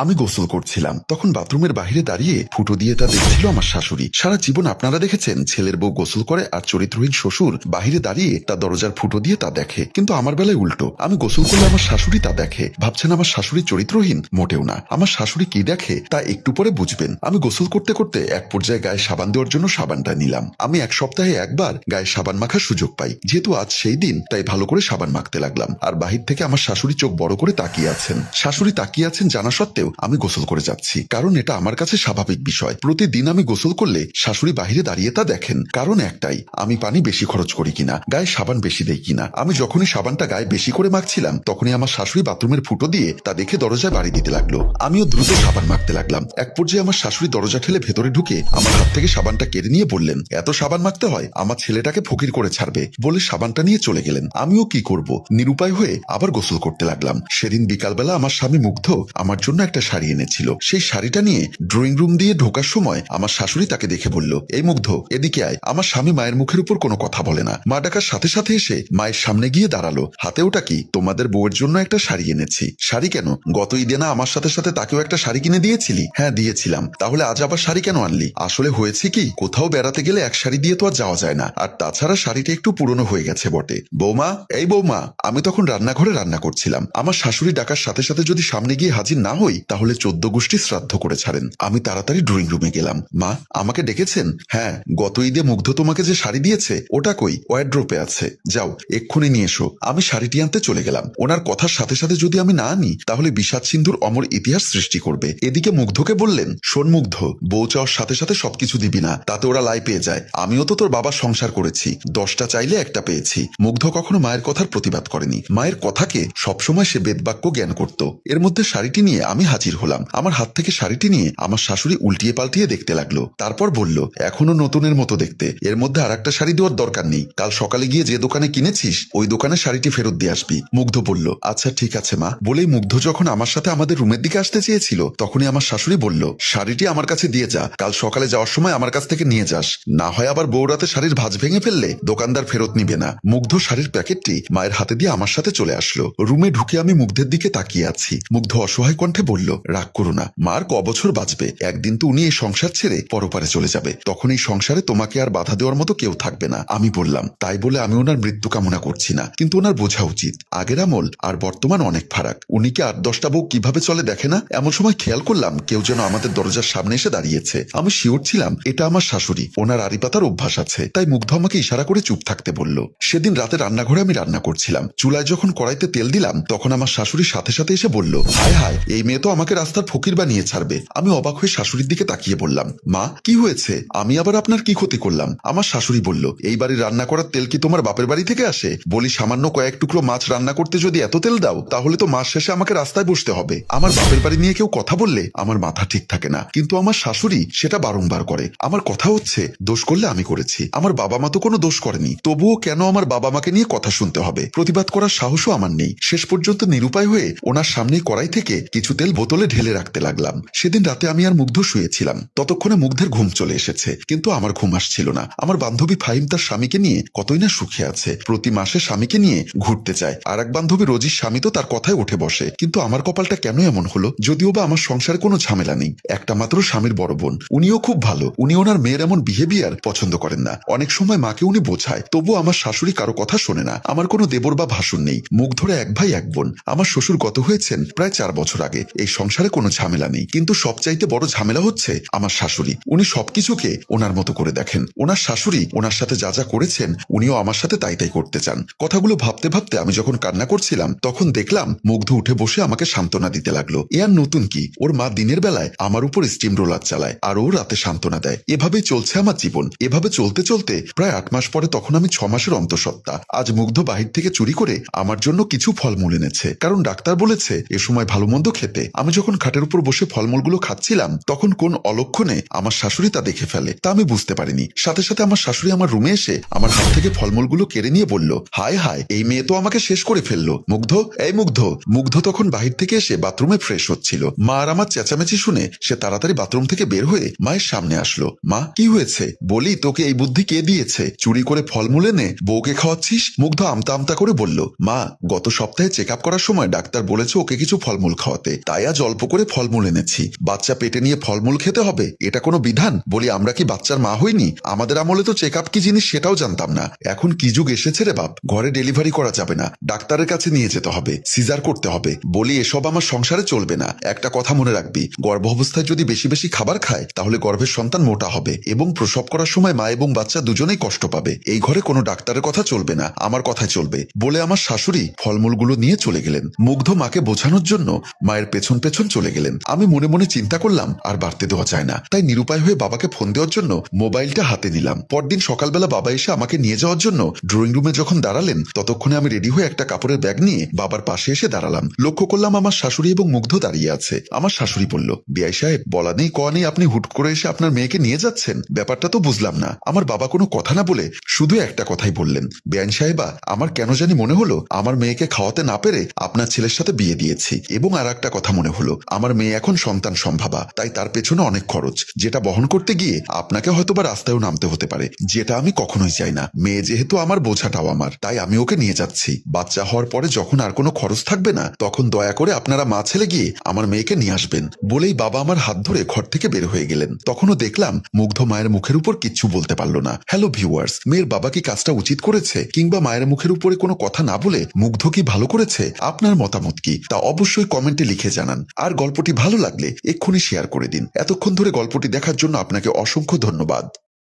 আমি গোসল করছিলাম। তখন বাথরুমের বাইরে দাঁড়িয়ে ফুটো দিয়ে তা দেখছিল আমার শাশুড়ি। সারা জীবন আপনারা দেখেছেন, ছেলের বউ গোসল করে আর চরিত্রহীন শ্বশুর বাহিরে দাঁড়িয়ে তার দরজার ফুটো দিয়ে তা দেখে। কিন্তু আমার বেলায় উল্টো। আমি গোসল করলে আমার শাশুড়ি তা দেখে। ভাবছেন আমার শাশুড়ি চরিত্রহীন? মোটেও না। আমার শাশুড়ি কি দেখে, তা একটু পরে বুঝবেন। আমি গোসল করতে করতে এক পর্যায়ে গায়ে সাবান দেওয়ার জন্য সাবানটা নিলাম। আমি এক সপ্তাহে একবার গায়ে সাবান মাখার সুযোগ পাই। যেহেতু আজ সেই দিন, তাই ভালো করে সাবান মাখতে লাগলাম। আর বাহির থেকে আমার শাশুড়ি চোখ বড় করে তাকিয়ে আছেন। শাশুড়ি তাকিয়ে আছেন জানা সত্ত্বেও আমি গোসল করে যাচ্ছি। কারণ এটা আমার কাছে স্বাভাবিক বিষয়। প্রতিদিন আমি গোসল করলে শাশুড়ি বাহিরে দাঁড়িয়ে তা দেখেন। কারণ একটাই, আমি পানি বেশি খরচ করি কিনা, গায়ে সাবান বেশি দেই কিনা। আমি যখনই সাবানটা গায়ে বেশি করে মাখছিলাম, তখনই আমার শাশুড়ি বাথরুমের ফুটো দিয়ে তা দেখে দরজায় বাড়ি দিতে লাগল। আমিও দ্রুত সাবান মাখতে লাগলাম। এক পর্যায়ে আমার শাশুড়ি দরজা ঠেলে ভেতরে ঢুকে আমার হাত থেকে সাবানটা কেড়ে নিয়ে বললেন, এত সাবান মাখতে হয়, আমার ছেলেটাকে ফকির করে ছাড়বে। বলে সাবানটা নিয়ে চলে গেলেন। আমিও কি করব? নিরুপায় হয়ে আবার গোসল করতে লাগলাম। সেদিন বিকালবেলা আমার স্বামী মুগ্ধ আমার জন্য একটা শাড়ি এনেছিল। সেই শাড়িটা নিয়ে ড্রয়িং রুম দিয়ে ঢোকার সময় আমার শাশুড়ি তাকে দেখে বলল, এই মুগ্ধ, এদিকে আয়। আমার স্বামী মায়ের মুখের উপর কোনো কথা বলে না। মা ডাকার সাথে সাথে এসে মায়ের সামনে গিয়ে দাঁড়াল। হাতে ওটা কি? তোমাদের বউয়ের জন্য একটা শাড়ি এনেছি। শাড়ি কেন? গত ঈদে না আমার সাথে সাথে তাকেও একটা শাড়ি কিনে দিয়েছিলি? হ্যাঁ দিয়েছিলাম। তাহলে আজ আবার শাড়ি কেন আনলি? আসলে হয়েছে কি? কোথাও বেড়াতে গেলে এক শাড়ি দিয়ে তো আর যাওয়া যায় না। আর তাছাড়া শাড়িটা একটু পুরনো হয়ে গেছে বটে। বৌমা, এই বৌমা, আমি তখন রান্নাঘরে রান্না করছিলাম। আমার শাশুড়ি ডাকার সাথে সাথে যদি সামনে গিয়ে হাজির না হই তাহলে চোদ্দ গোষ্ঠী শ্রাদ্ধ করে ছাড়েন। আমি তাড়াতাড়ি ড্রয়িং রুমে গেলাম। মা, আমাকে ডেকেছেন? হ্যাঁ গত ঈদে মুগ্ধ তোমাকে যে শাড়ি দিয়েছে, ওটা কই? ওয়ার্ড্রোপে আছে। যাও, এক্ষুনি নিয়ে এসো। আমি শাড়িটি আনতে চলে গেলাম। ওনার কথার সাথে সাথে যদি আমি না আনি, তাহলে বিষাদ সিন্ধুর অমর ইতিহাস সৃষ্টি করবে। এদিকে মুগ্ধকে বললেন, শোন মুগ্ধ, বউ চাওয়ার সাথে সাথে সবকিছু দিবি না, তাতে ওরা লাই পেয়ে যায়। আমিও তো তোর বাবার সংসার করেছি। দশটা চাইলে একটা পেয়েছি। মুগ্ধ কখনো মায়ের কথার প্রতিবাদ করেনি। মায়ের কথাকে সবসময় সে বেদবাক্য জ্ঞান করত। এর মধ্যে শাড়িটি নিয়ে আমি হাজির হলাম। আমার হাত থেকে শাড়িটি নিয়ে আমার শাশুড়ি উল্টিয়ে পাল্টিয়ে দেখতে লাগল। তারপর বলল, এখনও নতুনের মতো দেখতে। এর মধ্যে আর একটা শাড়ি দেওয়ার দরকার নেই। কাল সকালে গিয়ে যে দোকানে কিনেছিস, ওই দোকানে শাড়িটি ফেরত দিয়ে আসবি। মুগ্ধ বলল আচ্ছা ঠিক আছে, মা। বলেই মুগ্ধ যখন আমার সাথে আমাদের রুমের দিকে আসতে চেয়েছিল, তখনই আমার শাশুড়ি বলল, শাড়িটি আমার কাছে দিয়ে যা। কাল সকালে যাওয়ার সময় আমার কাছ থেকে নিয়ে যাস। না হয় আবার বৌরাতে শাড়ির ভাঁজ ভেঙে ফেললে দোকানদার ফেরত নিবে না। মুগ্ধ শাড়ির প্যাকেটটি মায়ের হাতে দিয়ে আমার সাথে চলে আসলো। রুমে ঢুকে আমি মুগ্ধের দিকে তাকিয়ে আছি। মুগ্ধ অসহায় কণ্ঠে বলল রাগ করো না। মার ক বছর বাঁচবে? একদিন তো উনি এই সংসার ছেড়ে পরপারে চলে যাবে। তখন এই সংসারে তোমাকে আর বাধা দেওয়ার মতো কেউ থাকবে না। আমি বললাম, তাই বলে আমি ওনার মৃত্যু কামনা করছি না। কিন্তু ওনার বোঝা উচিত। আগের আমল আর বর্তমান অনেক ফারাক। উনি কি আট দশটা বউ কীভাবে চলে দেখে না? এমন সময় খেয়াল করলাম কেউ যেন আমাদের দরজার সামনে এসে দাঁড়িয়েছে। আমি শিওর ছিলাম, এটা আমার শাশুড়ি। ওনার আড়ি পাতার অভ্যাস আছে। তাই মুগ্ধ আমাকে ইশারা করে চুপ থাকতে বলল। সেদিন রাতে রান্নাঘরে আমি রান্না করছিলাম। চুলায় যখন কড়াইতে তেল দিলাম, তখন আমার শাশুড়ির সাথে সাথে এসে বলল, হায় হায়, এই মেয়ে তো আমাকে রাস্তার ফকির বানিয়ে ছাড়বে। আমি অবাক হয়ে শাশুড়ির দিকে তাকিয়ে বললাম, মা, কি হয়েছে? আমি আবার আপনার কি ক্ষতি করলাম? আমার শাশুড়ি বলল, এই বাড়ির রান্না করার তেল কি তোমার বাপের বাড়ি থেকে আসে? বলি, সামান্য কয়েক টুকরো মাছ রান্না করতে যদি এত তেল দাও, তাহলে তো মাস শেষে আমাকে রাস্তায় বসতে হবে। আমার বাপের বাড়ি নিয়ে কেউ কথা বললে আমার মাথা ঠিক থাকে না। কিন্তু আমার শাশুড়ি সেটা বারংবার করে। আমার কথা হচ্ছে, দোষ করলে আমি করেছি। আমার বাবা মা তো কোনো দোষ করেনি। তবুও কেন আমার বাবা মাকে নিয়ে কথা শুনতে হবে? প্রতিবাদ করার সাহসও আমার নেই। শেষ পর্যন্ত নিরুপায় হয়ে ওনার সামনে কড়াই থেকে কিছু তেল বোতলে ঢেলে রাখতে লাগলাম। সেদিন রাতে আমি আর মুগ্ধ শুয়েছিলাম। ততক্ষণে মুগ্ধের ঘুম চলে এসেছে, কিন্তু আমার ঘুম আসছিল না। আমার বান্ধবী ফাহিম তার স্বামীকে নিয়ে কতই না সুখে আছে। প্রতি মাসে স্বামীকে নিয়ে ঘুরতে চায়। আর এক বান্ধবী রোজির স্বামী তো তার কথায় উঠে বসে। কিন্তু আমার কপালটা কেন এমন হলো? যদিও বা আমার সংসারে কোনো ঝামেলা নেই। একটা মাত্র স্বামীর বড় বোন। উনিও খুব ভালো। উনি ওনার মেয়ের এমন বিহেভিয়ার পছন্দ করেন না। অনেক সময় মাকে উনি বোঝায়। তবু আমার শাশুড়ি কারও কথা শোনে না। আমার কোনো দেবর বা ভাসুর নেই। মুখ ধরে এক ভাই, এক বোন। আমার শ্বশুর গত হয়েছেন প্রায় চার বছর আগে। এই সংসারে কোনো ঝামেলা নেই। কিন্তু সবচাইতে বড় ঝামেলা হচ্ছে আমার শাশুড়ি। উনি সবকিছুকে ওনার মতো করে দেখেন। ওনার শাশুড়ি ওনার সাথে যা যা করেছেন, উনিও আমার সাথে তাই তাই করতে চান। কথাগুলো ভাবতে ভাবতে আমি যখন কান্না করছিলাম, তখন দেখলাম মুগ্ধ উঠে বসে আমাকে সান্ত্বনা দিতে লাগল। এ আর নতুন কি? ওর মা দিনের বেলায় আমার উপর স্টিম রোলার চালায় আর ও রাতে সান্ত্বনা দেয়। এভাবেই চলছে আমার জীবন। এভাবে চলতে চলতে প্রায় আট মাস পরে তখন আমি ছ মাসের অন্তঃসত্ত্বা। আজ মুগ্ধ বাহির থেকে চুরি করে আমার জন্য কিছু ফলমূল এনেছে। কারণ ডাক্তার বলেছে, এ সময় ভালো মন্দ খেতে। আমি যখন খাটের উপর বসে ফলমূলগুলো খাচ্ছিলাম, তখন কোন অলক্ষণে আমার শাশুড়ি তা দেখে ফেলে, তা আমি বুঝতে পারিনি। সাথে সাথে আমার শাশুড়ি আমার রুমে এসে আমার হাত থেকে ফলমূলগুলো কেড়ে নিয়ে বলল, হায় হায়, এই মেয়ে তো আমাকে শেষ করে ফেলল। মুগ্ধ? এই মুগ্ধ? মুগ্ধ তখন বাহির থেকে এসে বাথরুমে ফ্রেশ হচ্ছিল। মা আর আমার চেঁচামেচি শুনে সে তাড়াতাড়ি বাথরুম থেকে বের হয়ে মায়ের সামনে আসলো। মা, কি হয়েছে? বলি, তোকে এই বুদ্ধি কে দিয়েছে? চুরি করে ফলমূল এনে বউকে খাওয়াচ্ছিস? মুগ্ধ আমতা আমতা করে বলল, মা, গত সপ্তাহে চেক করার সময় ডাক্তার বলেছে ওকে কিছু ফলমূল খাওয়াতে। তাই আজ অল্প করে ফলমূল এনেছি। বাচ্চা পেটে নিয়ে ফলমূল খেতে হবে? এটা কোনো বিধান? বলি, আমরা কি বাচ্চার মা হইনি? আমাদের আমলে তো চেক কি জিনিস সেটাও জানতাম না। এখন কি যুগ এসেছে রে বাপ? ঘরে ডেলিভারি করা যাবে না। ডাক্তারের কাছে নিয়ে যেতে হবে। সিজার করতে হবে। বলি, এসব আমার সংসারে চলবে না। একটা কথা মনে রাখবি গর্ভ অবস্থায় যদি বেশি বেশি খাবার খায়, তাহলে গর্ভের সন্তান মোটা হবে এবং প্রসব করার সময় মা এবং বাচ্চা দুজনেই কষ্ট পাবে। এই ঘরে কোনো ডাক্তারের কথা চলবে না। আমার কথাই চলবে। বলে আমার শাশুড়ি ফলমূলগুলো নিয়ে চলে গেলেন। মুগ্ধ মাকে বোঝানোর জন্য মায়ের পেছন পেছন পেছন চলে গেলেন। আমি মনে মনে চিন্তা করলাম, আর বাড়তে দেওয়া যায় না। তাই নিরুপায় হয়ে বাবাকে ফোন দেওয়ার জন্য মোবাইলটা হাতে নিলাম। পরদিন সকালবেলা বাবা এসে আমাকে নিয়ে যাওয়ার জন্য ড্রয়িং রুমে যখন দাঁড়ালেন, ততক্ষণে আমি রেডি হয়ে একটা কাপড়ের ব্যাগ নিয়ে বাবার পাশে এসে দাঁড়ালাম। লক্ষ্য করলাম আমার শাশুড়ি এবং মুগ্ধ দাঁড়িয়ে আছে। আমার শাশুড়ি বলল, বিআই সাহেব, বলা নেই, কয়া নেই, আপনি হুট করে এসে আপনার মেয়েকে নিয়ে যাচ্ছেন? ব্যাপারটা তো বুঝলাম না। আমার বাবা কোনো কথা না বলে শুধু একটা কথাই বললেন বেআইন সাহেবা, আমার কেন জানি মনে হলো, আমার মেয়েকে খাওয়াতে না পেরে আপনার ছেলের সাথে বিয়ে দিয়েছি এবং আর একটা কথা মনে হলো। আমার মেয়ে এখন সন্তান সম্ভাবা, তাই তার পেছনে অনেক খরচ। যেটা বহন করতে গিয়ে আপনাকে হয়তোবা রাস্তায়ও নামতে হতে পারে, যেটা আমি কখনোই চাই না। মেয়ে যেহেতু আমার, বোঝাটাও আমার। তাই আমি ওকে নিয়ে যাচ্ছি। বাচ্চা হওয়ার পরে যখন আর কোনো খরচ থাকবে না, তখন দয়া করে আপনারা মা ছেলে গিয়ে আমার মেয়েকে নিয়ে আসবেন। বলেই বাবা আমার হাত ধরে ঘর থেকে বের হয়ে গেলেন। তখনও দেখলাম মুগ্ধ মায়ের মুখের উপর কিচ্ছু বলতে পারল না। হ্যালো ভিউয়ার্স, মেয়ের বাবা কি কাজটা উচিত করেছে? কিংবা মায়ের মুখের উপরে কোনো কথা না বলে মুগ্ধ কি ভালো করেছে? আপনার মতামত কি? তা অবশ্যই কমেন্টে লিখে জানান। আর গল্পটি ভালো লাগলে এক্ষুনি শেয়ার করে দিন। এতক্ষণ ধরে গল্পটি দেখার জন্য আপনাকে অসংখ্য ধন্যবাদ।